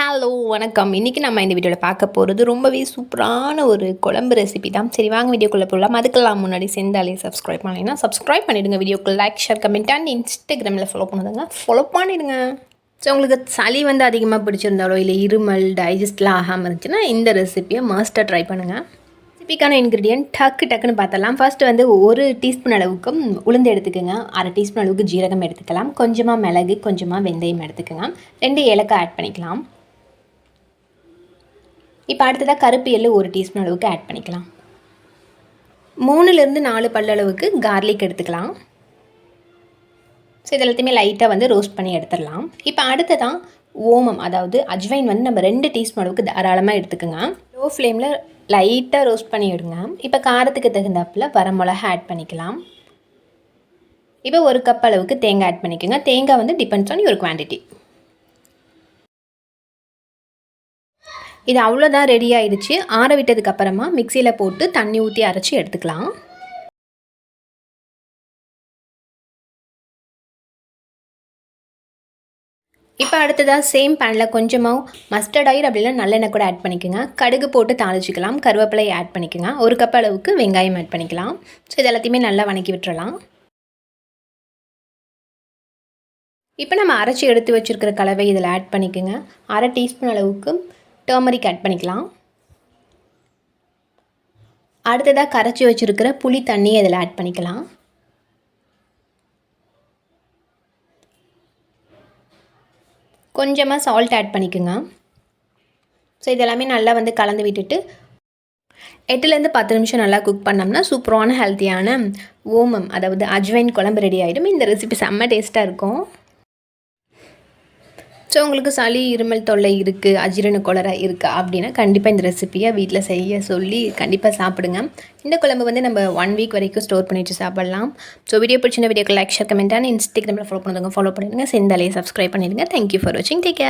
Hello வணக்கம். இன்றைக்கி நம்ம இந்த வீடியோவில் பார்க்க போகிறது ரொம்பவே சூப்பரான ஒரு குழம்பு ரெசிபி தான். சரி வாங்க வீடியோக்குள்ளே போகலாம் அதுக்கெல்லாம் முன்னாடி செந்தாலே சப்ஸ்கிரைப் பண்ணலைன்னா சப்ஸ்கிரைப் பண்ணிவிடுங்க வீடியோக்கு லைக் ஷேர் கமெண்ட் அண்ட் இன்ஸ்டாகிராமில் ஃபாலோ பண்ணுதுங்க ஃபாலோ பண்ணிவிடுங்க ஸோ உங்களுக்கு சளி வந்து அதிகமாக பிடிச்சிருந்தாலோ இல்லை இருமல் டைஜஸ்ட்லாம் ஆகாமல் இருந்துச்சுன்னா இந்த ரெசிப்பியை மாஸ்டர் ட்ரை பண்ணுங்கள் ரெசிபிக்கான இன்க்ரீடியன்ட் டக்கு டக்குன்னு பார்த்தலாம் ஃபஸ்ட்டு வந்து ஒரு டீஸ்பூன் அளவுக்கு உளுந்து எடுத்துக்கோங்க. அரை டீஸ்பூன் அளவுக்கு ஜீரகம் எடுத்துக்கலாம். கொஞ்சமாக மிளகு கொஞ்சமாக வெந்தயம் எடுத்துக்கோங்க. ரெண்டு ஏலக்காய் ஆட் பண்ணிக்கலாம். இப்போ அடுத்ததாக கருப்பு எள்ளு ஒரு டீஸ்பூன் அளவுக்கு ஆட் பண்ணிக்கலாம். மூணுலேருந்து நாலு பல்லளவுக்கு கார்லிக் எடுத்துக்கலாம். ஸோ இது எல்லாத்தையுமே லைட்டாக வந்து ரோஸ்ட் பண்ணி எடுத்துடலாம். இப்போ அடுத்ததான் ஓமம் அதாவது அஜ்வைன் வந்து நம்ம ரெண்டு டீஸ்பூன் அளவுக்கு தாராளமாக எடுத்துக்கோங்க. லோ ஃப்ளேமில் லைட்டாக ரோஸ்ட் பண்ணி விடுங்க இப்போ காரத்துக்கு தகுந்தாப்பில் வரமிளகா ஆட் பண்ணிக்கலாம். இப்போ ஒரு கப் அளவுக்கு தேங்காய் ஆட் பண்ணிக்கோங்க. தேங்காய் வந்து டிபெண்ட்ஸ் ஆன் யூர் குவான்டிட்டி இது அவ்வளோதான் ரெடி ஆயிடுச்சு. ஆற விட்டதுக்கப்புறமா மிக்சியில் போட்டு தண்ணி ஊற்றி அரைச்சி எடுத்துக்கலாம். இப்போ அடுத்ததாக சேம் பேனில் கொஞ்சமாக மஸ்டர்ட் ஆயில் அப்படிலாம் நல்லெண்ணெய் கூட ஆட் பண்ணிக்கோங்க. கடுகு போட்டு தாளிச்சிக்கலாம். கருவேப்பிலை ஆட் பண்ணிக்கோங்க. ஒரு கப் அளவுக்கு வெங்காயம் ஆட் பண்ணிக்கலாம். ஸோ இது எல்லாத்தையுமே நல்லா வணக்கி விட்டுறலாம். இப்போ நம்ம அரைச்சி எடுத்து வச்சுருக்கிற கலவை இதில் ஆட் பண்ணிக்கோங்க. அரை டீஸ்பூன் அளவுக்கு டர்மரிக் ஆட் பண்ணிக்கலாம். அடுத்ததாக கரைச்சி வச்சுருக்கிற புளி தண்ணி அதில் ஆட் பண்ணிக்கலாம். கொஞ்சமாக சால்ட் ஆட் பண்ணிக்கோங்க. ஸோ இதெல்லாமே நல்லா வந்து கலந்து விட்டுட்டு எட்டுலேருந்து பத்து நிமிஷம் நல்லா குக் பண்ணோம்னா சூப்பரான ஹெல்த்தியான ஓமம் அதாவது அஜ்வைன் குழம்பு ரெடி ஆகிடும் இந்த ரெசிபி செம்ம டேஸ்ட்டாக இருக்கும். ஸோ உங்களுக்கு சளி இருமல் தொல்லை இருக்குது அஜீரண கொளரா இருக்குது அப்படின்னா கண்டிப்பாக இந்த ரெசிப்பியை வீட்டில் செய்ய சொல்லி கண்டிப்பாக சாப்பிடுங்க. இந்த குழம்பு வந்து நம்ம ஒன் வீக் வரைக்கும் ஸ்டோர் பண்ணிட்டு சாப்பிட்லாம். ஸோ வீடியோ பிடிச்சிருந்த வீடியோக்கு லைக் ஷேர் கமெண்ட் இன்ஸ்டாகிராமில் ஃபாலோ பண்ணுறவங்க ஃபாலோ பண்ணிடுங்க. செந்தாலே சப்ஸ்கிரைப் பண்ணிடுங்க. தேங்க்யூ ஃபார் வாட்சிங் டேக் கேர்